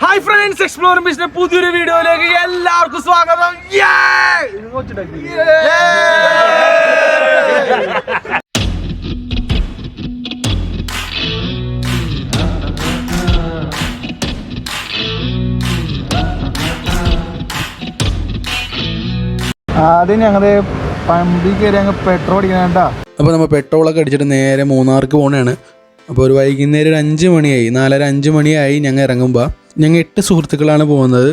Hi friends explore മിഷന്റെ പുതിയൊരു വീഡിയോയിലേക്ക് എല്ലാവർക്കും സ്വാഗതം. അത് ആദ്യം ഞങ്ങൾ പമ്പിൽ കയറി അങ്ങ് പെട്രോൾ അടിക്കണേട്ടാ അപ്പോൾ നമ്മൾ പെട്രോളൊക്കെ അടിച്ചിട്ട് നേരെ മൂന്നാർക്ക് പോകണതാണ് അപ്പോൾ ഒരു വൈകുന്നേരം ഒരു അഞ്ച് മണിയായി. നാലര അഞ്ച് മണിയായി ഞങ്ങൾ ഇറങ്ങുമ്പോൾ ഞങ്ങൾ എട്ട് സുഹൃത്തുക്കളാണ് പോകുന്നത്.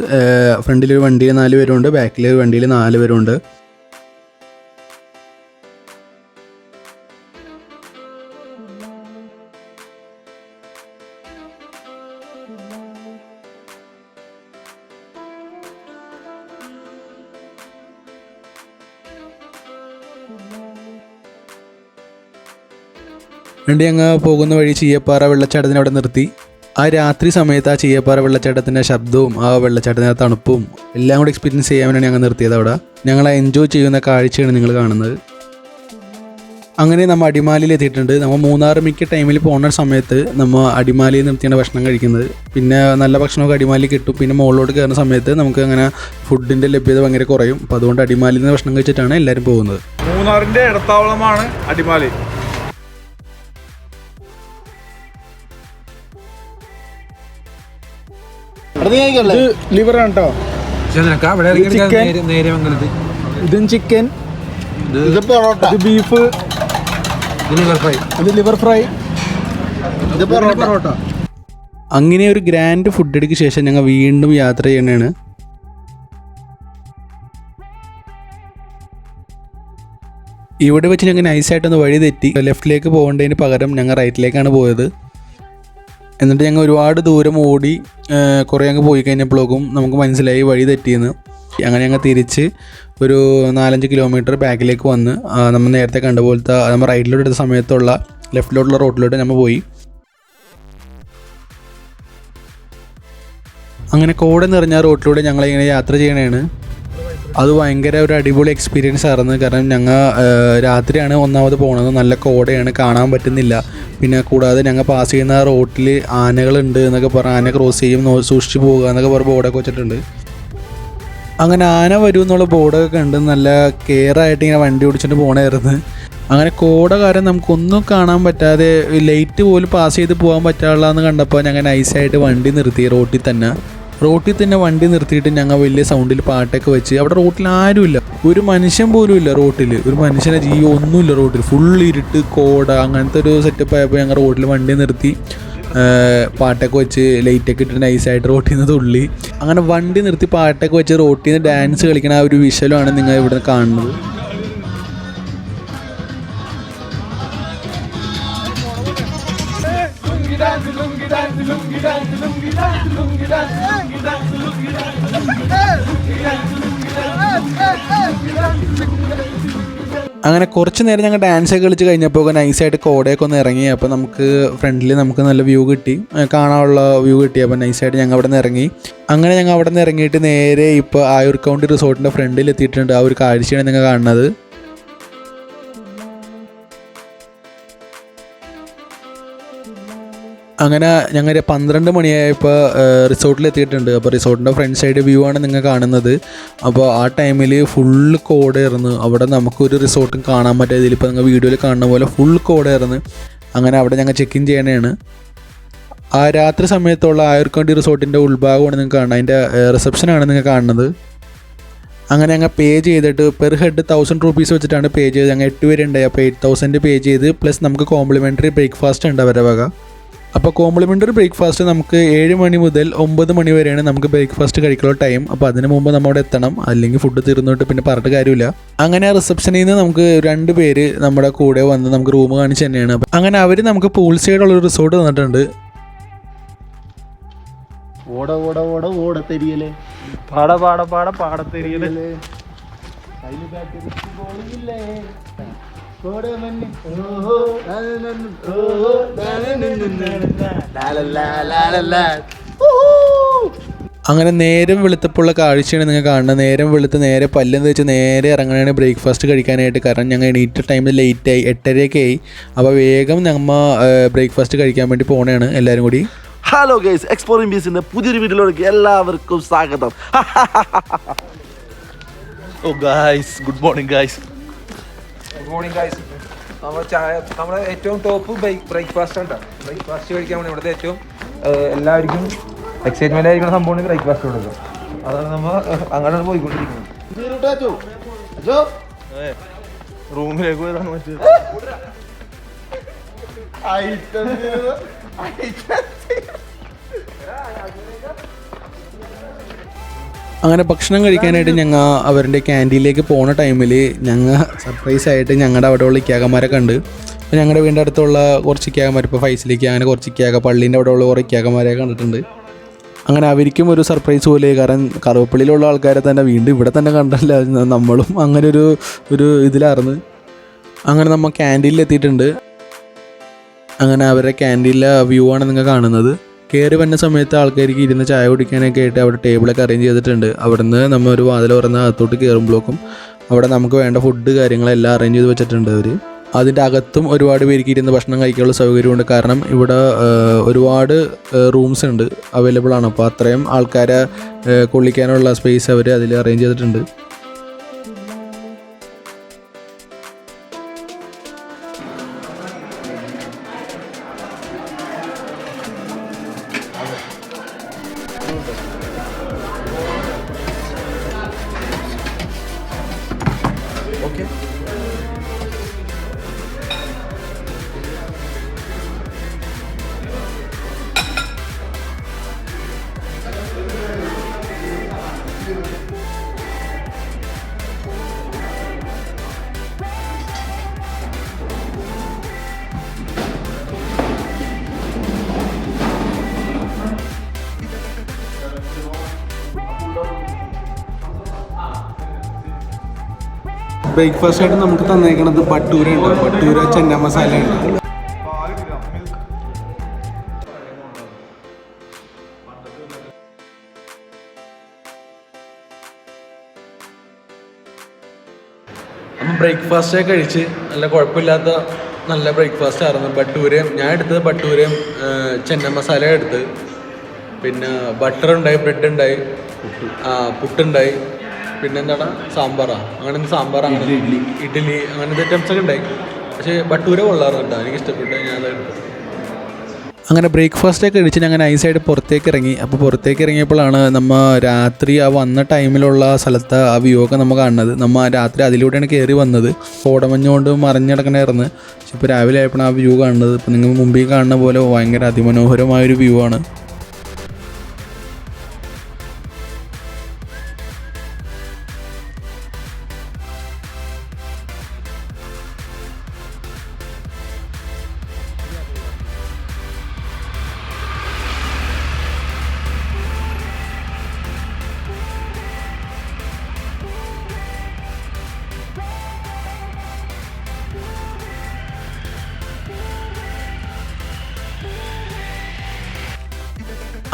ഫ്രണ്ടിൽ ഒരു വണ്ടിയിൽ നാല് പേരുണ്ട് ബാക്കിൽ ഒരു വണ്ടിയിൽ നാല് പേരുണ്ട്. വണ്ടി അങ്ങ് പോകുന്ന വഴി ചീയപ്പാറ വെള്ളച്ചാട്ടത്തിന് അവിടെ നിർത്തി. ആ രാത്രി സമയത്ത് ആ ചീയപ്പാറ വെള്ളച്ചാട്ടത്തിന്റെ ശബ്ദവും ആ വെള്ളച്ചാട്ടത്തിന്റെ തണുപ്പും എല്ലാം കൂടി എക്സ്പീരിയൻസ് ചെയ്യാൻ വേണ്ടിയാണ് ഞങ്ങൾ നിർത്തിയത് അവിടെ. ഞങ്ങൾ എൻജോയ് ചെയ്യുന്ന കാഴ്ചയാണ് നിങ്ങൾ കാണുന്നത്. അങ്ങനെ നമ്മൾ അടിമാലിയിൽ എത്തിയിട്ടുണ്ട്. നമ്മൾ മൂന്നാർ മിക്ക ടൈമിൽ പോകുന്ന സമയത്ത് നമ്മൾ അടിമാലിയിൽ നിർത്തിയാണ് ഭക്ഷണം കഴിക്കുന്നത്. പിന്നെ നല്ല ഭക്ഷണമൊക്കെ അടിമാലി കിട്ടും. പിന്നെ മുകളിലോട്ട് കയറുന്ന സമയത്ത് നമുക്ക് അങ്ങനെ ഫുഡിന്റെ ലഭ്യത ഭയങ്കര കുറയും. അപ്പോൾ അതുകൊണ്ട് അടിമാലിയിൽ നിന്ന് ഭക്ഷണം കഴിച്ചിട്ടാണ് എല്ലാവരും പോകുന്നത്. മൂന്നാറിന്റെ ഇടത്താവളമാണ് അടിമാലി. ഇത് ലിവർ ആണ് കേട്ടോ ഇത് ചിക്കൻ. ഇതും ചിക്കൻ. ഇത് പൊറോട്ട. ഇത് ബീഫ്. ഇത് ലിവർ ഫ്രൈ ഇത് പൊറോട്ട. അങ്ങനെ ഒരു ഗ്രാൻഡ് ഫുഡ് അടിക്ക് ശേഷം ഞങ്ങൾ വീണ്ടും യാത്ര ചെയ്യണതാണ് ഇവിടെ വെച്ച് ഞങ്ങൾ നൈസായിട്ടൊന്ന് വഴി തെറ്റി ലെഫ്റ്റിലേക്ക് പോകേണ്ടതിന് പകരം ഞങ്ങൾ റൈറ്റിലേക്കാണ് പോയത്. എന്നിട്ട് ഞങ്ങൾ ഒരുപാട് ദൂരം ഓടി കുറേ അങ്ങ് പോയി കഴിഞ്ഞപ്പോഴേക്കും നമുക്ക് മനസ്സിലായി വഴി തെറ്റിയെന്ന്. അങ്ങനെ ഞങ്ങൾ തിരിച്ച് ഒരു നാലഞ്ച് കിലോമീറ്റർ ബാക്കിലേക്ക് വന്ന് നമ്മൾ നേരത്തെ കണ്ട പോലത്തെ നമ്മൾ റൈറ്റിലോട്ട് എടുത്ത സമയത്തുള്ള ലെഫ്റ്റിലോട്ടുള്ള റോട്ടിലോട്ട് നമ്മൾ പോയി. അങ്ങനെ കോട നിറഞ്ഞ റോട്ടിലൂടെ ഞങ്ങളിങ്ങനെ യാത്ര ചെയ്യണതാണ് അത് ഭയങ്കര ഒരു അടിപൊളി എക്സ്പീരിയൻസ് ആയിരുന്നു. കാരണം ഞങ്ങൾ രാത്രിയാണ് ഒന്നാമത് പോണത്. നല്ല കോടയാണ് കാണാൻ പറ്റുന്നില്ല. പിന്നെ കൂടാതെ ഞങ്ങൾ പാസ് ചെയ്യുന്ന റോട്ടിൽ ആനകളുണ്ട് എന്നൊക്കെ പറഞ്ഞ് ആന ക്രോസ് ചെയ്യും സൂക്ഷിച്ച് പോകുക എന്നൊക്കെ പറഞ്ഞ് ബോർഡൊക്കെ വെച്ചിട്ടുണ്ട്. അങ്ങനെ ആന വരും എന്നുള്ള ബോർഡൊക്കെ കണ്ട് നല്ല കെയർ ആയിട്ട് ഇങ്ങനെ വണ്ടി ഓടിച്ചിട്ട് പോണായിരുന്നു. അങ്ങനെ കോട കാരണം നമുക്കൊന്നും കാണാൻ പറ്റാതെ ലൈറ്റ് പോലും പാസ് ചെയ്ത് പോകാൻ പറ്റാനുള്ളതെന്ന് കണ്ടപ്പോൾ ഞങ്ങൾ നൈസായിട്ട് വണ്ടി നിർത്തി റോട്ടിൽ തന്നെ. റോട്ടിൽ തന്നെ വണ്ടി നിർത്തിയിട്ട് ഞങ്ങൾ വലിയ സൗണ്ടിൽ പാട്ടൊക്കെ വെച്ച്. അവിടെ റോട്ടിൽ ആരുമില്ല. ഒരു മനുഷ്യൻ പോലും ഇല്ല റോട്ടിൽ ഒരു മനുഷ്യനെ ജീവ ഒന്നുമില്ല റോട്ടിൽ ഫുൾ ഇരുട്ട് കോട അങ്ങനത്തെ ഒരു സെറ്റപ്പ് ആയപ്പോൾ ഞങ്ങൾ റോട്ടിൽ വണ്ടി നിർത്തി. പാട്ടൊക്കെ വെച്ച് ലൈറ്റൊക്കെ ഇട്ടിട്ട് നൈസായിട്ട് റോട്ടിൽ നിന്ന് തുള്ളി. അങ്ങനെ വണ്ടി നിർത്തി പാട്ടൊക്കെ വെച്ച് റോട്ടിൽ നിന്ന് ഡാൻസ് കളിക്കണ ആ ഒരു വിഷ്വലാണ് നിങ്ങൾ ഇവിടെ കാണുന്നത്. അങ്ങനെ കുറച്ച് നേരം ഞങ്ങൾ ഡാൻസ് ഒക്കെ കളിച്ച് കഴിഞ്ഞപ്പോൾ നൈസായിട്ട് കോടയൊക്കെ ഒന്ന് ഇറങ്ങി. അപ്പോൾ നമുക്ക് ഫ്രണ്ടിൽ നമുക്ക് നല്ല വ്യൂ കിട്ടി. കാണാനുള്ള വ്യൂ കിട്ടി. അപ്പോൾ നൈസായിട്ട് ഞങ്ങൾ അവിടെ നിന്ന് ഇറങ്ങി. അങ്ങനെ ഞങ്ങൾ അവിടെ നിന്ന് ഇറങ്ങിയിട്ട് നേരെ ഇപ്പോൾ ആയൂർ കൗണ്ടി റിസോർട്ടിന്റെ ഫ്രണ്ടിൽ എത്തിയിട്ടുണ്ട്. ആ ഒരു കാഴ്ചയാണ് നിങ്ങൾ കാണുന്നത്. അങ്ങനെ ഞങ്ങൾ പന്ത്രണ്ട് മണിയായപ്പോൾ റിസോർട്ടിൽ എത്തിയിട്ടുണ്ട് അപ്പോൾ റിസോർട്ടിന്റെ ഫ്രണ്ട് സൈഡ് വ്യൂ ആണ് നിങ്ങൾ കാണുന്നത്. അപ്പോൾ ആ ടൈമിൽ ഫുള്ള് കോടയായിരുന്നു അവിടെ നമുക്കൊരു റിസോർട്ടും കാണാൻ പറ്റാതെ ഇപ്പോൾ നിങ്ങൾ വീഡിയോയിൽ കാണുന്ന പോലെ ഫുൾ കോടയായിരുന്നു അങ്ങനെ അവിടെ ഞങ്ങൾ ചെക്ക് ഇൻ ചെയ്യണതാണ് ആ രാത്രി സമയത്തുള്ള ആയുർക്കണ്ടി റിസോർട്ടിന്റെ ഉൾഭാഗമാണ് നിങ്ങൾക്ക് കാണുന്നത്. അതിന്റെ റിസപ്ഷനാണ് നിങ്ങൾ കാണുന്നത്. അങ്ങനെ ഞങ്ങൾ പേ ചെയ്തിട്ട് പെർ ഹെഡ് തൗസൻഡ് റുപ്പീസ് വെച്ചിട്ടാണ് പേ ചെയ്തത്. ഞങ്ങൾ എട്ട് പേരുണ്ടായി അപ്പോൾ എയ്റ്റ് തൗസൻഡ് പേ ചെയ്ത് പ്ലസ് നമുക്ക് കോംപ്ലിമെന്ററി ബ്രേക്ക്ഫാസ്റ്റ് ഉണ്ട് അവരുടെ വക. അപ്പോൾ കോംപ്ലിമെന്ററി ബ്രേക്ക്ഫാസ്റ്റ് നമുക്ക് ഏഴ് മണി മുതൽ ഒമ്പത് മണി വരെയാണ് നമുക്ക് ബ്രേക്ക്ഫാസ്റ്റ് കഴിക്കാനുള്ള ടൈം അപ്പോൾ അതിന് മുമ്പ് നമ്മൾ അവിടെ എത്തണം. അല്ലെങ്കിൽ ഫുഡ് തീർന്നിട്ട് പിന്നെ പറഞ്ഞിട്ട് കാര്യമില്ല. അങ്ങനെ റിസപ്ഷനിൽ നിന്ന് നമുക്ക് രണ്ട് പേര് നമ്മുടെ കൂടെ വന്ന് നമുക്ക് റൂം കാണിച്ച് തന്നെയാണ്. അങ്ങനെ അവർ നമുക്ക് പൂൾ സൈഡുള്ള ഒരു റിസോർട്ട് തന്നിട്ടുണ്ട്. ഓട ഓട ഓട പാട പാട പാട പാടത്തെരിയൽ. അങ്ങനെ നേരം വെളുത്തപ്പുള്ള കാഴ്ചയാണ് നിങ്ങൾ കാണുന്നത്. നേരം വെളുത്ത് നേരെ പല്ലും വെച്ച് നേരെ ഇറങ്ങണതാണ് ബ്രേക്ക്ഫാസ്റ്റ് കഴിക്കാനായിട്ട്. കാരണം ഞങ്ങൾ എണീറ്റ ടൈമിൽ ലേറ്റായി എട്ടരയൊക്കെ ആയി. അപ്പോൾ വേഗം നമ്മ ബ്രേക്ക്ഫാസ്റ്റ് കഴിക്കാൻ വേണ്ടി പോണതാണ് എല്ലാവരും കൂടി. ഹലോ ഗൈസ് എക്സ്പ്ലോറിംഗ് ബീസിന്റെ പുതിയൊരു വീഡിയോയിലേക്ക് എല്ലാവർക്കും സ്വാഗതം. ഓ guys good morning guys good morning guys നമ്മൾ ചായ നമ്മുടെ ഏറ്റവും ടോപ്പ് ബ്രേക്ക്ഫാസ്റ്റ് ഉണ്ട് ബ്രേക്ക്ഫാസ്റ്റ് കഴിക്കാൻ വേണ്ടി ഇവിടുത്തെ ഏറ്റവും എല്ലാവർക്കും എക്സൈറ്റ്മെന്റ് ആയിരിക്കുന്ന സംഭവമാണ് ബ്രേക്ക്ഫാസ്റ്റ് കൊടുക്കുക അതാണ് നമ്മൾ അങ്ങോട്ടാണ് പോയിക്കൊണ്ടിരിക്കുന്നത്. റൂമിലേക്ക് പോയതാണ് മറ്റേ അങ്ങനെ ഭക്ഷണം കഴിക്കാനായിട്ട് ഞങ്ങൾ അവരുടെ ക്യാന്റീനിലേക്ക് പോണ ടൈമിൽ ഞങ്ങൾ സർപ്രൈസ് ആയിട്ട് ഞങ്ങളുടെ അവിടെയുള്ള ഇക്കാകന്മാരെ കണ്ട്. അപ്പോൾ ഞങ്ങളുടെ വീടിന്റെ അടുത്തുള്ള കുറച്ച് ഇക്കാകന്മാർ ഇപ്പോൾ ഫൈസിലേക്ക് അങ്ങനെ കുറച്ച് ഇക്കാക പള്ളീന്റെ അവിടെയുള്ള കുറേ ഇക്കാകന്മാരെ കണ്ടിട്ടുണ്ട്. അങ്ങനെ അവർക്കും ഒരു സർപ്രൈസ് പോലെ കാരണം കറുവപ്പള്ളിയിലുള്ള ആൾക്കാരെ തന്നെ വീണ്ടും ഇവിടെ തന്നെ കണ്ടല്ല. നമ്മളും അങ്ങനെ ഒരു ഒരു ഇതിലായിരുന്നു. അങ്ങനെ നമ്മൾ ക്യാന്റീനിൽ എത്തിയിട്ടുണ്ട്. അങ്ങനെ അവരുടെ ക്യാന്റീനിലെ വ്യൂ ആണ് നിങ്ങൾ കാണുന്നത്. കയറി വന്ന സമയത്ത് ആൾക്കാർക്ക് ഇരുന്ന് ചായ കുടിക്കാനൊക്കെ ആയിട്ട് അവിടെ ടേബിളൊക്കെ അറേഞ്ച് ചെയ്തിട്ടുണ്ട്. അവിടുന്ന് നമ്മൾ ഒരു വാതിൽ തുറന്ന് അകത്തോട്ട് കയറുമ്പോഴേക്കും അവിടെ നമുക്ക് വേണ്ട ഫുഡ് കാര്യങ്ങളെല്ലാം അറേഞ്ച് ചെയ്ത് വെച്ചിട്ടുണ്ട് അവർ അതിന്റെ അകത്തും ഒരുപാട് പേർക്ക് ഇരുന്ന് ഭക്ഷണം കഴിക്കാനുള്ള സൗകര്യമുണ്ട് കാരണം ഇവിടെ ഒരുപാട് റൂംസ് ഉണ്ട്. അവൈലബിൾ ആണ്. അപ്പോൾ അത്രയും ആൾക്കാരെ കൊള്ളിക്കാനുള്ള സ്പേസ് അവർ അതിൽ അറേഞ്ച് ചെയ്തിട്ടുണ്ട്. ബ്രേക്ക്ഫാസ്റ്റ് ആയിട്ട് നമുക്ക് തന്നേക്കണത് ബട്ടൂര ഉണ്ട്. ബട്ടൂര ചെന്ന മസാല ഉണ്ട്. ബ്രേക്ക്ഫാസ്റ്റ് കഴിച്ച് നല്ല കുഴപ്പമില്ലാത്ത നല്ല ബ്രേക്ക്ഫാസ്റ്റ് ആയിരുന്നു. ബട്ടൂരയും ഞാൻ എടുത്തത് ബട്ടൂരയും ചെന്ന മസാല എടുത്ത്. പിന്നെ ബട്ടർ ഉണ്ടായി ബ്രെഡ് ഉണ്ടായി പുട്ടുണ്ടായി. പിന്നെ എന്താണ് സാമ്പാറാ. അങ്ങനെ സാമ്പാർ അങ്ങനെ ഇഡ്ഡലി. ഇഡ്ഡലി. അങ്ങനത്തെ ഐറ്റംസ് ഒക്കെ ഉണ്ടായി. പക്ഷേ ബട്ടൂര കൊള്ളാറുണ്ട്? എനിക്ക് ഇഷ്ടപ്പെട്ടു ഞാൻ അങ്ങനെ ബ്രേക്ക്ഫാസ്റ്റ് ഒക്കെ ഞാൻ അങ്ങനെ ഐസായിട്ട് പുറത്തേക്ക് ഇറങ്ങി. അപ്പോൾ പുറത്തേക്ക് ഇറങ്ങിയപ്പോഴാണ് നമ്മൾ രാത്രി ആ വന്ന ടൈമിലുള്ള സ്ഥലത്ത് ആ വ്യൂ ഒക്കെ നമ്മൾ കാണുന്നത്. നമ്മൾ രാത്രി അതിലൂടെയാണ് കയറി വന്നത്. ഓടമഞ്ഞുകൊണ്ട് മറിഞ്ഞിടക്കണായിരുന്നു പക്ഷെ ഇപ്പോൾ രാവിലെ ആയപ്പോഴാണ് ആ വ്യൂ കാണുന്നത്. ഇപ്പോൾ നിങ്ങൾ മുമ്പിൽ കാണുന്ന പോലെ ഭയങ്കര അതിമനോഹരമായൊരു വ്യൂ ആണ്.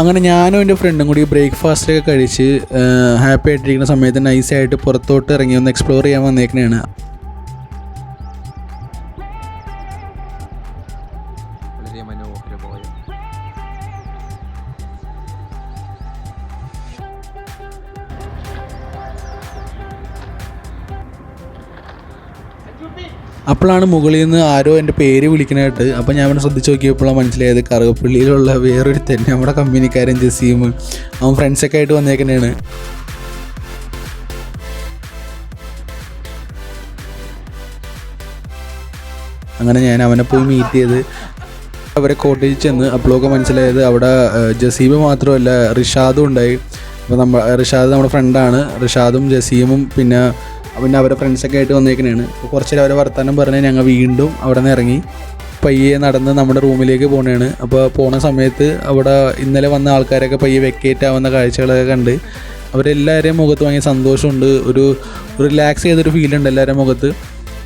അങ്ങനെ ഞാനും എന്റെ ഫ്രണ്ടും കൂടി ബ്രേക്ക്ഫാസ്റ്റൊക്കെ കഴിച്ച് ഹാപ്പി ആയിട്ടിരിക്കുന്ന സമയത്ത് നൈസായിട്ട് പുറത്തോട്ട് ഇറങ്ങി ഒന്ന് എക്സ്പ്ലോർ ചെയ്യാൻ വന്നേക്കണേണ്. അപ്പോഴാണ് മുകളിൽ നിന്ന് ആരോ എന്റെ പേര് വിളിക്കണായിട്ട് അപ്പോൾ ഞാൻ അവിടെ ശ്രദ്ധിച്ച് നോക്കിയപ്പോഴാണ് മനസ്സിലായത് കറുകപ്പള്ളിയിലുള്ള വേറൊരു തന്നെ നമ്മുടെ കമ്പനിക്കാരൻ ജസീം. അവൻ ഫ്രണ്ട്സൊക്കെ ആയിട്ട് വന്നേക്കണേണ്. അങ്ങനെ ഞാൻ അവനെ പോയി മീറ്റ് ചെയ്ത്. അവരെ കോട്ടേജിൽ ചെന്ന് അപ്പോഴൊക്കെ മനസ്സിലായത് അവിടെ ജസീബ് മാത്രമല്ല റിഷാദും ഉണ്ടായി. അപ്പോൾ നമ്മൾ റിഷാദ് നമ്മുടെ ഫ്രണ്ടാണ് റിഷാദും ജസീമും പിന്നെ പിന്നെ അവരുടെ ഫ്രണ്ട്സൊക്കെ ആയിട്ട് വന്നേക്കണേണ്. അപ്പോൾ കുറച്ച് അവരെ വർത്തമാനം പറഞ്ഞ് ഞങ്ങൾ വീണ്ടും അവിടെ നിന്ന് ഇറങ്ങി. പയ്യെ നടന്ന് നമ്മുടെ റൂമിലേക്ക് പോകണേണ് അപ്പോൾ പോണ സമയത്ത് അവിടെ ഇന്നലെ വന്ന ആൾക്കാരൊക്കെ പയ്യെ വെക്കേറ്റ് ആവുന്ന കാഴ്ചകളൊക്കെ കണ്ട് അവരെല്ലാവരെയും മുഖത്ത് ഭയങ്കര സന്തോഷമുണ്ട്. ഒരു റിലാക്സ് ചെയ്തൊരു ഫീൽ ഉണ്ട് എല്ലാവരുടെ മുഖത്ത്.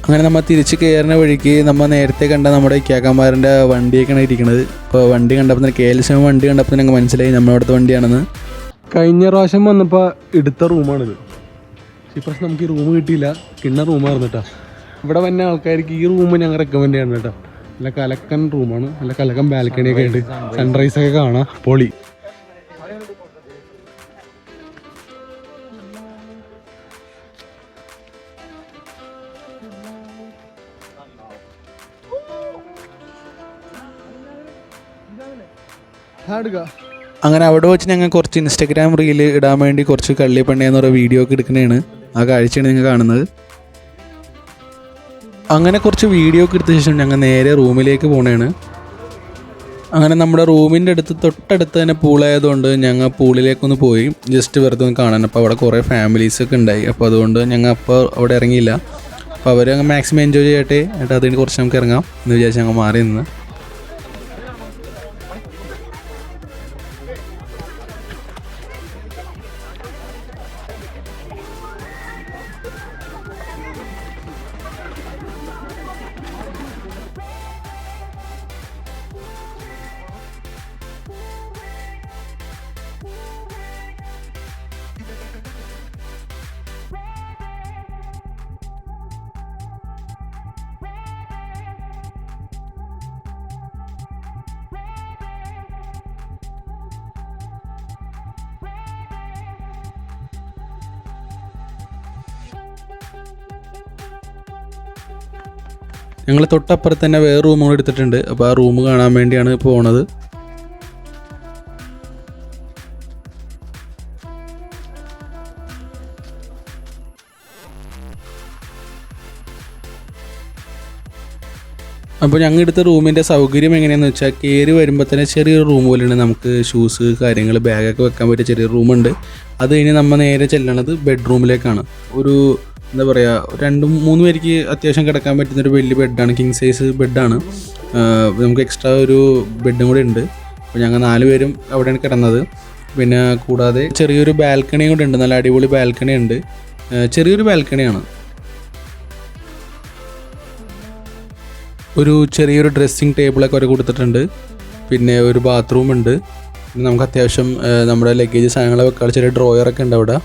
അങ്ങനെ നമ്മൾ തിരിച്ച് കയറുന്ന വഴിക്ക് നമ്മൾ നേരത്തെ കണ്ട നമ്മുടെ ഇക്കാക്കന്മാരുടെ വണ്ടിയൊക്കെയാണ് ഇരിക്കുന്നത് ഇപ്പോൾ വണ്ടി കണ്ടപ്പോൾ തന്നെ കെ എൽ സി വണ്ടി കണ്ടപ്പോൾ തന്നെ ഞങ്ങൾക്ക് മനസ്സിലായി നമ്മളവിടുത്തെ വണ്ടിയാണെന്ന്. കഴിഞ്ഞ പ്രാവശ്യം വന്നപ്പോൾ എടുത്ത റൂമാണിത് ഈ പ്രാവശ്യം നമുക്ക് ഈ റൂം കിട്ടിയില്ല. കിണ്ണ റൂമായിരുന്നു കേട്ടോ ഇവിടെ വന്ന ആൾക്കാർക്ക് ഈ റൂം ഞങ്ങൾ റെക്കമെൻഡ് ചെയ്യണം കേട്ടോ നല്ല കലക്കൻ റൂമാണ് നല്ല കലക്കൻ ബാൽക്കണി ഒക്കെ ഉണ്ട്. സൺറൈസ് ഒക്കെ കാണാം. പൊളി. അങ്ങനെ അവിടെ വെച്ച് ഞങ്ങൾ കുറച്ച് ഇൻസ്റ്റാഗ്രാം റീൽ ഇടാൻ വേണ്ടി കുറച്ച് കള്ളിപ്പണ്ണ എന്ന് പറയുന്ന വീഡിയോ ഒക്കെ എടുക്കണതാണ് ആ കാഴ്ചയാണ് നിങ്ങൾ കാണുന്നത്. അങ്ങനെ കുറച്ച് വീഡിയോ ഒക്കെ എടുത്ത ശേഷം ഞങ്ങൾ നേരെ റൂമിലേക്ക് പോണേണ്. അങ്ങനെ നമ്മുടെ റൂമിന്റെ അടുത്ത് തൊട്ടടുത്ത് തന്നെ പൂളായതുകൊണ്ട് ഞങ്ങൾ പൂളിലേക്കൊന്ന് പോയി. ജസ്റ്റ് വെറുതെ ഒന്ന് കാണാൻ. അപ്പോൾ അവിടെ കുറേ ഫാമിലീസൊക്കെ ഉണ്ടായി. അപ്പോൾ അതുകൊണ്ട് ഞങ്ങൾ അപ്പോൾ അവിടെ ഇറങ്ങിയില്ല. അപ്പോൾ അവർ അങ്ങ് മാക്സിമം എൻജോയ് ചെയ്യട്ടെ. എന്നിട്ട് അതിന് കുറച്ച് നമുക്ക് ഇറങ്ങാം എന്ന് വിചാരിച്ച് ഞങ്ങൾ മാറി നിന്ന്. ഞങ്ങൾ തൊട്ടപ്പുറത്ത് തന്നെ വേറെ റൂമുകൾ എടുത്തിട്ടുണ്ട്. അപ്പോൾ ആ റൂം കാണാൻ വേണ്ടിയാണ് പോണത്. അപ്പോൾ ഞങ്ങൾ എടുത്ത റൂമിന്റെ സൗകര്യം എങ്ങനെയാണെന്ന് വെച്ചാൽ കയറി വരുമ്പോൾ തന്നെ ചെറിയൊരു റൂം പോലെയാണ് നമുക്ക് ഷൂസ് കാര്യങ്ങൾ ബാഗൊക്കെ വെക്കാൻ പറ്റിയ ചെറിയ റൂമുണ്ട് അത് കഴിഞ്ഞ് നമ്മൾ നേരെ ചെല്ലണത് ബെഡ്റൂമിലേക്കാണ് ഒരു എന്താ പറയുക രണ്ടും മൂന്ന് പേർക്ക് അത്യാവശ്യം കിടക്കാൻ പറ്റുന്ന ഒരു വലിയ ബെഡാണ് കിങ് സൈസ് ബെഡാണ്. നമുക്ക് എക്സ്ട്രാ ഒരു ബെഡും കൂടെ ഉണ്ട്. അപ്പോൾ ഞങ്ങൾ നാല് പേരും അവിടെയാണ് കിടന്നത്. പിന്നെ കൂടാതെ ചെറിയൊരു ബാൽക്കണി കൂടെ ഉണ്ട് നല്ല അടിപൊളി ബാൽക്കണി ഉണ്ട്. ചെറിയൊരു ബാൽക്കണിയാണ് ഒരു ചെറിയൊരു ഡ്രസ്സിങ് ടേബിളൊക്കെ അവർ കൊടുത്തിട്ടുണ്ട്. പിന്നെ ഒരു ബാത്റൂം ഉണ്ട്. പിന്നെ നമുക്ക് അത്യാവശ്യം നമ്മുടെ ലഗേജ് സാധനങ്ങളൊക്കെ വെക്കാൻ ചെറിയ ഡ്രോയറൊക്കെ ഉണ്ട് അവിടെ.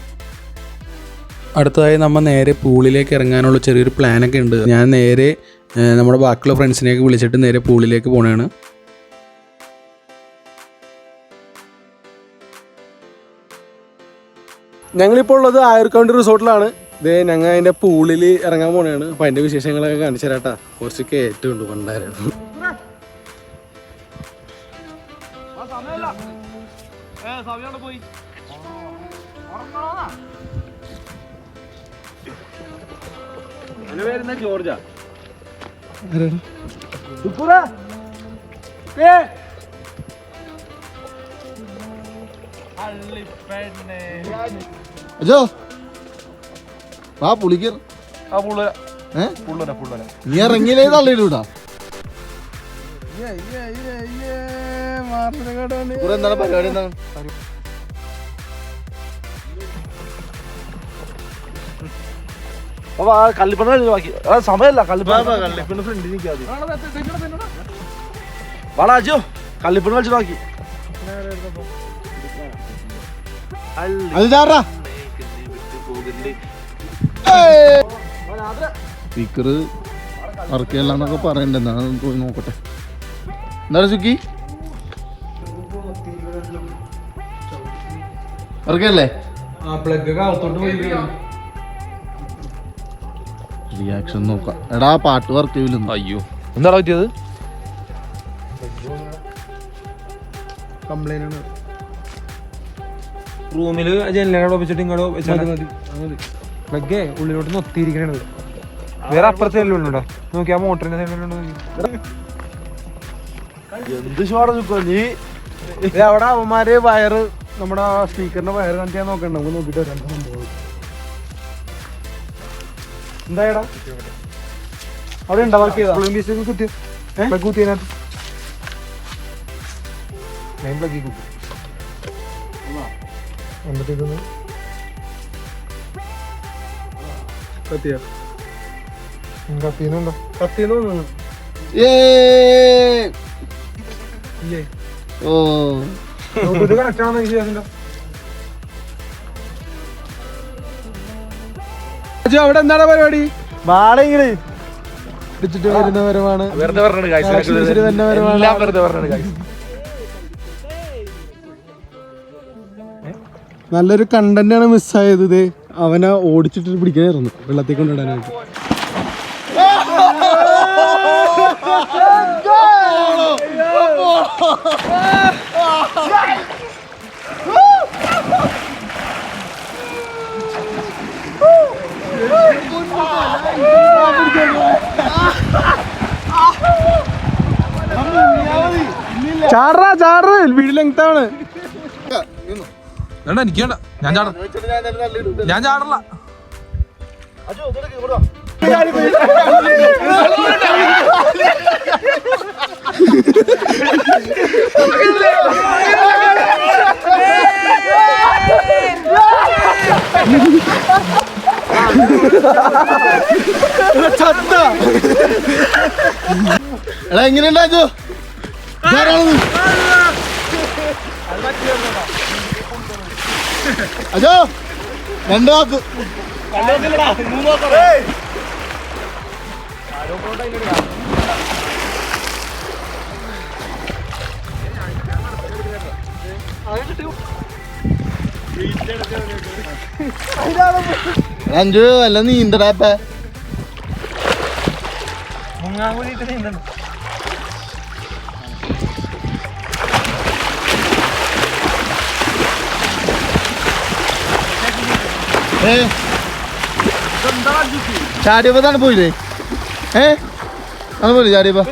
അടുത്തതായി നമ്മൾ നേരെ പൂളിലേക്ക് ഇറങ്ങാനുള്ള ചെറിയൊരു പ്ലാനൊക്കെ ഉണ്ട്. ഞാൻ നേരെ നമ്മുടെ ബാക്കിയുള്ള ഫ്രണ്ട്സിനെയൊക്കെ വിളിച്ചിട്ട് നേരെ പൂളിലേക്ക് പോണേണ്. ഞങ്ങളിപ്പോൾ ഉള്ളത് ആയിരക്കൗണ്ടി റിസോർട്ടിലാണ്. ഇതേ ഞങ്ങൾ അതിന്റെ പൂളിൽ ഇറങ്ങാൻ പോണേണ്. അപ്പൊ അതിന്റെ വിശേഷങ്ങളൊക്കെ കാണിച്ചു തരാട്ടാ. കുറച്ച് കയറ്റമുണ്ട് പണ്ടായിരുന്നു അജോ വാ പുളിക്കർ ആ പുള്ളര ഏ? പുള്ളര പുള്ളര നീ ഇറങ്ങിയില്ലേ തള്ളിയിടൂടാ എന്താണ് പരിപാടി എന്താണ്? അപ്പൊ ആ ബാക്കി. ആ സമയമല്ല കള്ളിപ്പണ കള്ളിപ്പിന്റെ ഫ്രണ്ട് നിൽക്കാതെ ബാക്കി. അത് ചാറാ സ്പീക്കർ വർക്ക് ചെയ്യലെന്നൊക്കെ പറയണ്ട. എന്നാ പോയി നോക്കട്ടെ. എന്താണ് സുക്കി? വർക്ക് ചെയ്യല്ലേ റിയാക്ഷൻ നോക്കാം എടാ പാട്ട് വർക്ക് ചെയ്യില്ലെന്ന് അയ്യോ. എന്താടാ പറ്റിയത്? റൂമിൽ ജനലവിടെ വെച്ചിട്ട് ഇങ്ങോട്ട് വെച്ചാൽ പ്ലഗ് ഉള്ളിലോട്ട് നൊത്തിയിരിക്കണത്. വേറെ അപ്പുറത്തെ ഉണ്ടോ നോക്കി ആ മോട്ടറിന്റെ സൈഡിലുണ്ടോ എന്ത് ഷോടാ ചുക്കോ നീ? അവിടെ അവന്മാര് വയറ് നമ്മുടെ സ്പീക്കറിന്റെ വയറ് കണ്ടിയാ നോക്കണ്ട. നമുക്ക് നോക്കിട്ട് വരാം. എന്തായടാ? അവിടെ ഉണ്ടോ വർക്ക് ചെയ്താ കുത്തിയ പ്ലഗ് കുത്തിയതിനകത്ത് മെയിൻ പ്ലഗ് കുത്തി എൺപത്തേക്കൊന്ന് കത്തിയാ? കത്തിന്നുണ്ടോ കത്തിന്ന് തോന്നുന്നു. ഏ! ഓ. ബ്ലൂടൂത്ത് കണക്ട് ആണെന്ന് എനിക്ക് അജു അവിടെ എന്താണ് പരിപാടി നാളെ ഇങ്ങനെ പിടിച്ചിട്ട് വരുന്ന വരവാണ് വെറുതെ പറഞ്ഞത് guys. Action വെച്ചിട്ട് തന്നെ വരവാണ്. എല്ലാം വെറുതെ പറഞ്ഞത് guys. നല്ലൊരു കണ്ടന്റ് ആണ് മിസ്സായത് ഇത് അവനെ ഓടിച്ചിട്ട് പിടിക്കണായിരുന്നു വെള്ളത്തിൽ കൊണ്ടിടാനായിട്ട് ചാടാ ചാടാ വീട് ലെങ്താണ് ആണ് വേണ്ട എനിക്ക് വേണ്ട. ഞാൻ ചാടാം ഞാൻ ചാടല്ല എടാ എങ്ങനെയുണ്ട് എടാ ധാരാളം അജോ രണ്ടു വാക്ക്. അഞ്ചു അല്ല ചാടിയപ്പോ ഏ? ചാടിയപ്പോ?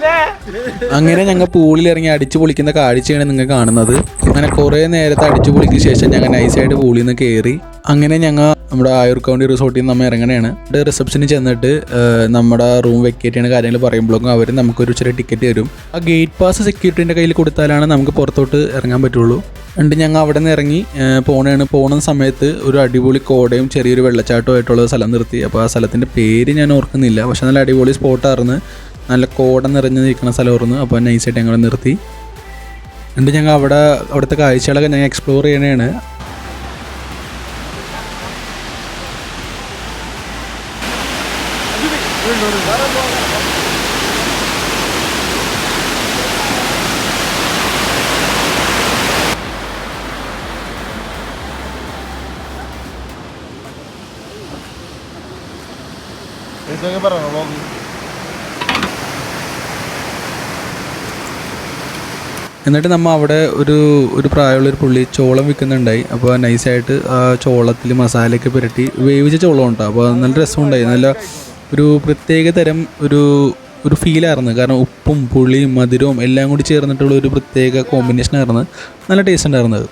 അങ്ങനെ ഞങ്ങൾ പൂളിൽ ഇറങ്ങി അടിച്ചു പൊളിക്കുന്ന കാഴ്ചയാണ് നിങ്ങൾ കാണുന്നത്. അങ്ങനെ കുറേ നേരത്തെ അടിച്ചു പൊളിക്കുന്ന ശേഷം ഞങ്ങൾ നൈസായിട്ട് പൂളിൽ നിന്ന് കയറി അങ്ങനെ ഞങ്ങൾ നമ്മുടെ ആയൂർ കൗണ്ടി റിസോർട്ടിൽ നിന്ന് നമ്മൾ ഇറങ്ങണയാണ് റിസപ്ഷനിൽ ചെന്നിട്ട് നമ്മുടെ റൂം വെക്കേറ്റ് ചെയ്യുന്ന കാര്യങ്ങൾ പറയുമ്പോഴേക്കും അവർ നമുക്കൊരു ചെറിയ ടിക്കറ്റ് തരും. ആ ഗേറ്റ് പാസ് സെക്യൂരിറ്റിന്റെ കയ്യിൽ കൊടുത്താലാണ് നമുക്ക് പുറത്തോട്ട് ഇറങ്ങാൻ പറ്റുള്ളൂ. എന്നിട്ട് ഞങ്ങൾ അവിടെ നിന്ന് ഇറങ്ങി പോണേണ്. പോണ സമയത്ത് ഒരു അടിപൊളി കോടയും ചെറിയൊരു വെള്ളച്ചാട്ടവും ആയിട്ടുള്ള സ്ഥലം നിർത്തി. അപ്പോൾ ആ സ്ഥലത്തിന്റെ പേര് ഞാൻ ഓർക്കുന്നില്ല. പക്ഷേ നല്ല അടിപൊളി സ്പോട്ടായിരുന്നു നല്ല കോട നിറഞ്ഞ് നിൽക്കുന്ന സ്ഥലമായിരുന്നു അപ്പോൾ നൈസായിട്ട് ഞങ്ങൾ നിർത്തി. എന്നിട്ട് ഞങ്ങൾ അവിടെ അവിടുത്തെ കാഴ്ചകളൊക്കെ ഞങ്ങൾ എക്സ്പ്ലോർ ചെയ്യണതാണ് ഇതൊക്കെ പറയണോ വ്ളോഗ്? എന്നിട്ട് നമ്മൾ അവിടെ ഒരു ഒരു പ്രായമുള്ളൊരു പുള്ളി ചോളം വിൽക്കുന്നുണ്ടായി. അപ്പോൾ നൈസായിട്ട് ആ ചോളത്തിൽ മസാലയൊക്കെ പുരട്ടി. വേവിച്ച ചോളം ഉണ്ടാവും അപ്പോൾ നല്ല രസമുണ്ടായി. നല്ല ഒരു പ്രത്യേക തരം ഒരു ഒരു ഫീലായിരുന്നു കാരണം ഉപ്പും പുളിയും മധുരവും എല്ലാം കൂടി ചേർന്നിട്ടുള്ള ഒരു പ്രത്യേക കോമ്പിനേഷൻ ആയിരുന്നു. നല്ല ടേസ്റ്റ് ഉണ്ടായിരുന്നത്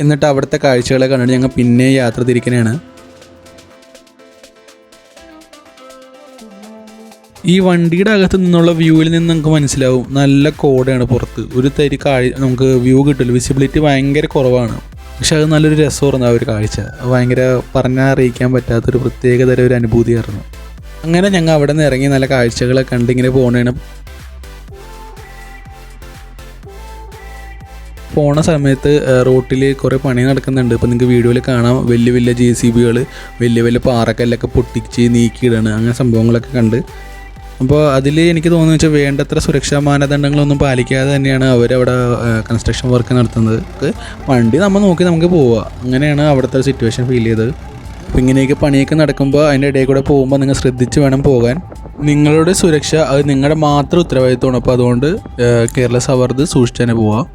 എന്നിട്ട് അവിടുത്തെ കാഴ്ചകളെ കണ്ടിട്ട് ഞങ്ങൾ പിന്നെ യാത്ര തിരിക്കണേണ്. ഈ വണ്ടിയുടെ അകത്ത് നിന്നുള്ള വ്യൂവിൽ നിന്ന് നമുക്ക് മനസ്സിലാവും. നല്ല കോടയാണ് പുറത്ത്. ഒരു തരി കാഴ്ച നമുക്ക് വ്യൂ കിട്ടില്ല. വിസിബിലിറ്റി ഭയങ്കര കുറവാണ്. പക്ഷെ അത് നല്ലൊരു രസമായിരുന്നു ആ ഒരു കാഴ്ച. ഭയങ്കര പറഞ്ഞാൽ അറിയിക്കാൻ പറ്റാത്തൊരു പ്രത്യേകതര ഒരു അനുഭൂതിയായിരുന്നു. അങ്ങനെ ഞങ്ങൾ അവിടെ നിന്ന് ഇറങ്ങി നല്ല കാഴ്ചകളൊക്കെ കണ്ട് ഇങ്ങനെ പോണ സമയത്ത് റോട്ടിൽ കുറേ പണി നടക്കുന്നുണ്ട്. ഇപ്പോൾ നിങ്ങൾക്ക് വീഡിയോയിൽ കാണാം. വലിയ വലിയ ജെ സി ബികൾ വലിയ വലിയ പാറക്കല്ലൊക്കെ പൊട്ടിച്ച് നീക്കിയിടണം. അങ്ങനെ സംഭവങ്ങളൊക്കെ കണ്ട്. അപ്പോൾ അതിൽ എനിക്ക് തോന്നുന്നു വെച്ചാൽ വേണ്ടത്ര സുരക്ഷാ മാനദണ്ഡങ്ങളൊന്നും പാലിക്കാതെ തന്നെയാണ് അവരവിടെ കൺസ്ട്രക്ഷൻ വർക്ക് നടത്തുന്നത്. വണ്ടി നമ്മൾ നോക്കി നമുക്ക് പോവുക അങ്ങനെയാണ് അവിടുത്തെ സിറ്റുവേഷൻ ഫീൽ ചെയ്തത്. അപ്പോൾ ഇങ്ങനെയൊക്കെ പണിയൊക്കെ നടക്കുമ്പോൾ അതിന്റെ ഇടയിൽ കൂടെ പോകുമ്പോൾ നിങ്ങൾ ശ്രദ്ധിച്ച് വേണം പോകാൻ. നിങ്ങളുടെ സുരക്ഷ അത് നിങ്ങളുടെ മാത്രം ഉത്തരവാദിത്വമാണ്. അപ്പോൾ അതുകൊണ്ട് കേരള സവർദ് സൂക്ഷിച്ചു തന്നെ പോവുക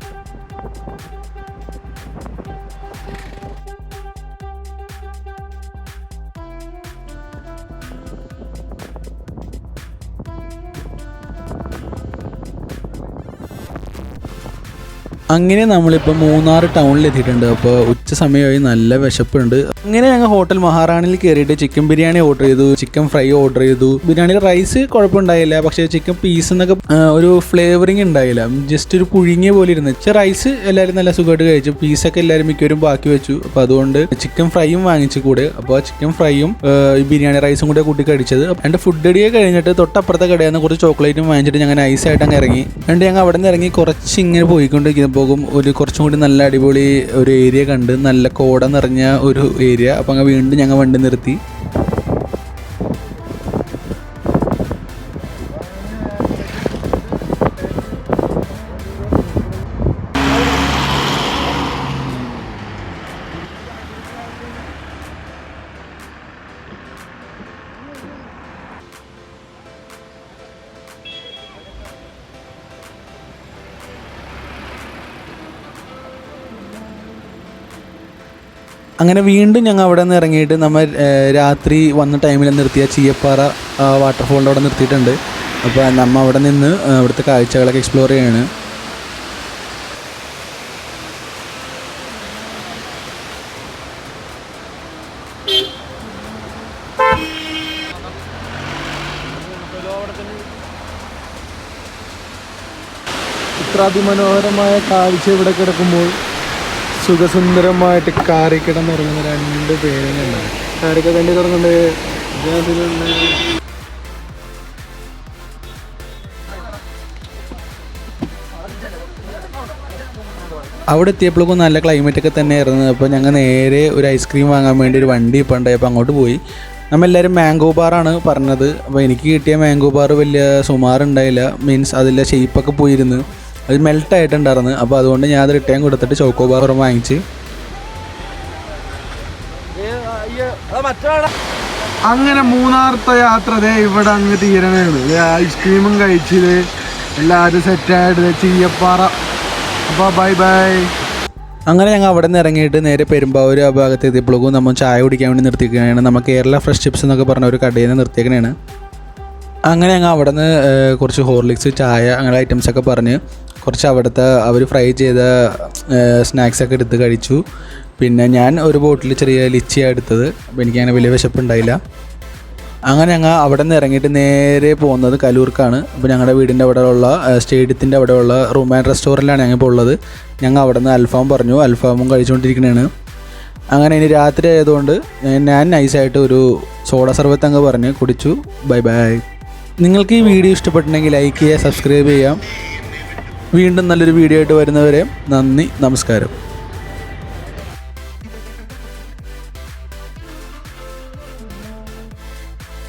അങ്ങനെ നമ്മളിപ്പോൾ മൂന്നാർ ടൗണിൽ എത്തിയിട്ടുണ്ട്. അപ്പോൾ ഉച്ച സമയമായി നല്ല വിശപ്പുണ്ട്. അങ്ങനെ ഞങ്ങൾ ഹോട്ടൽ മഹാറാണിയിൽ കയറിയിട്ട് ചിക്കൻ ബിരിയാണി ഓർഡർ ചെയ്തു. ചിക്കൻ ഫ്രൈ ഓർഡർ ചെയ്തു. ബിരിയാണിയിൽ റൈസ് കുഴപ്പമുണ്ടായില്ല. പക്ഷേ ചിക്കൻ പീസ് എന്നൊക്കെ ഒരു ഫ്ലേവറിങ് ഉണ്ടായില്ല. ജസ്റ്റ് ഒരു പുഴുങ്ങിയ പോലെ ഇരുന്ന്. പക്ഷേ റൈസ് എല്ലാവരും നല്ല സുഖമായിട്ട് കഴിച്ചു. പീസൊക്കെ എല്ലാവരും മിക്കവരും ബാക്കി വെച്ചു. അപ്പോൾ അതുകൊണ്ട് ചിക്കൻ ഫ്രൈയും വാങ്ങിച്ചു കൂടെ. അപ്പോൾ ചിക്കൻ ഫ്രൈയും ഈ ബിരിയാണി റൈസും കൂടെ കൂട്ടി കഴിച്ചത് എന്റെ ഫുഡ് അടിയെ കഴിഞ്ഞിട്ട് തൊട്ടപ്പുറത്തെ കടയിൽ നിന്ന് കുറച്ച് ചോക്ലേറ്റും വാങ്ങിച്ചിട്ട് ഞങ്ങൾ നൈസായിട്ട് അങ്ങ് ഇറങ്ങി. എന്നിട്ട് ഞങ്ങൾ അവിടെ നിന്ന് ഇറങ്ങി കുറച്ച് ഇങ്ങനെ പോയിക്കൊണ്ടിരിക്കുന്ന. പോകും. ഒരു കുറച്ചും കൂടി നല്ല അടിപൊളി ഒരു ഏരിയ കണ്ട് നല്ല കോട നിറഞ്ഞ ഒരു ഏരിയ അപ്പം അങ്ങ് വീണ്ടും ഞങ്ങൾ വണ്ടി നിർത്തി. അങ്ങനെ വീണ്ടും ഞങ്ങൾ അവിടെ നിന്ന് ഇറങ്ങിയിട്ട് നമ്മൾ രാത്രി വന്ന ടൈമിൽ നിർത്തിയ ചീയപ്പാറ വാട്ടർഫോളിന്റെ അവിടെ നിർത്തിയിട്ടുണ്ട്. അപ്പോൾ നമ്മൾ അവിടെ നിന്ന് അവിടുത്തെ കാഴ്ചകളൊക്കെ എക്സ്പ്ലോർ ചെയ്യാണ്. ഇത്ര അതിമനോഹരമായ കാഴ്ച ഇവിടെ കിടക്കുമ്പോൾ സുഖസുന്ദരമായിട്ട് കാറി കിടന്നുറങ്ങുന്ന രണ്ട് പേരും കണ്ടാണ് വേണ്ടി തുറന്നുണ്ട് അവിടെ എത്തിയപ്പോഴേക്കും നല്ല ക്ലൈമറ്റ് ഒക്കെ തന്നെ ആയിരുന്നു അപ്പോൾ ഞങ്ങൾ നേരെ ഒരു ഐസ്ക്രീം വാങ്ങാൻ വേണ്ടി ഒരു വണ്ടി ഇപ്പം ഉണ്ടായി അപ്പോൾ അങ്ങോട്ട് പോയി. നമ്മളെല്ലാവരും മാംഗോ ബാറാണ് പറഞ്ഞത്. അപ്പോൾ എനിക്ക് കിട്ടിയ മാംഗോ ബാർ വലിയ സുമാറുണ്ടായില്ല. മീൻസ് അതിലെ ഷേപ്പൊക്കെ പോയിരുന്നു. അത് മെൽറ്റ് ആയിട്ടുണ്ടായിരുന്നു അപ്പോൾ അതുകൊണ്ട് ഞാൻ അത് റിട്ടേൺ കൊടുത്തിട്ട് ചോക്കോ ബാർ വാങ്ങിച്ച്. അങ്ങനെ മൂന്നാറത്തെ യാത്ര ദേ ഇവിടെ അങ്ങ് തീരണേണ്. ഐസ്ക്രീമും കഴിച്ചത് എല്ലാവരും സെറ്റായിട്ട് ചീയപ്പാറ. അപ്പോൾ ബൈ ബൈ അങ്ങനെ ഞങ്ങൾ അവിടെ നിന്ന് ഇറങ്ങിയിട്ട് നേരെ പെരുമ്പാവൂർ ആ ഭാഗത്ത് എത്തിയപ്പോഴേക്കും നമ്മൾ ചായ കുടിക്കാൻ വേണ്ടി നിർത്തിക്കുകയാണ് നമ്മൾ കേരള ഫ്രഷ് ചിപ്സ് എന്നൊക്കെ പറഞ്ഞ ഒരു കടയിൽ നിന്ന് നിർത്തിയേക്കണേണ്. അങ്ങനെ ഞങ്ങൾ അവിടെ നിന്ന് കുറച്ച് ഹോർലിക്സ് ചായ അങ്ങനെ ഐറ്റംസ് ഒക്കെ പറഞ്ഞ് കുറച്ച് അവിടുത്തെ അവർ ഫ്രൈ ചെയ്ത സ്നാക്സൊക്കെ എടുത്ത് കഴിച്ചു. പിന്നെ ഞാൻ ഒരു ബോട്ടിൽ ചെറിയ ലിച്ചിയാണ് എടുത്തത്. അപ്പോൾ എനിക്കങ്ങനെ വലിയ വിശപ്പുണ്ടായില്ല. അങ്ങനെ ഞങ്ങൾ അവിടെ നിന്ന് ഇറങ്ങിയിട്ട് നേരെ പോകുന്നത് കലൂർക്കാണ്. അപ്പോൾ ഞങ്ങളുടെ വീടിന്റെ അവിടെയുള്ള സ്റ്റേഡിയത്തിന്റെ അവിടെയുള്ള റൂം ആൻഡ് റെസ്റ്റോറന്റിലാണ് ഞങ്ങൾ ഇപ്പോൾ ഉള്ളത്. ഞങ്ങൾ അവിടെ നിന്ന് അൽഫാം പറഞ്ഞു. അൽഫാമും കഴിച്ചുകൊണ്ടിരിക്കുന്നതാണ് അങ്ങനെ ഇനി രാത്രി ആയതുകൊണ്ട് ഞാൻ നൈസായിട്ട് ഒരു സോഡ സർബത്ത് അങ്ങ് പറഞ്ഞ് കുടിച്ചു. ബൈ ബൈ നിങ്ങൾക്ക് ഈ വീഡിയോ ഇഷ്ടപ്പെട്ടിട്ടുണ്ടെങ്കിൽ ലൈക്ക് ചെയ്യുക സബ്സ്ക്രൈബ് ചെയ്യാം വീണ്ടും നല്ലൊരു വീഡിയോ ആയിട്ട് വരുന്നവരെ നന്ദി നമസ്കാരം.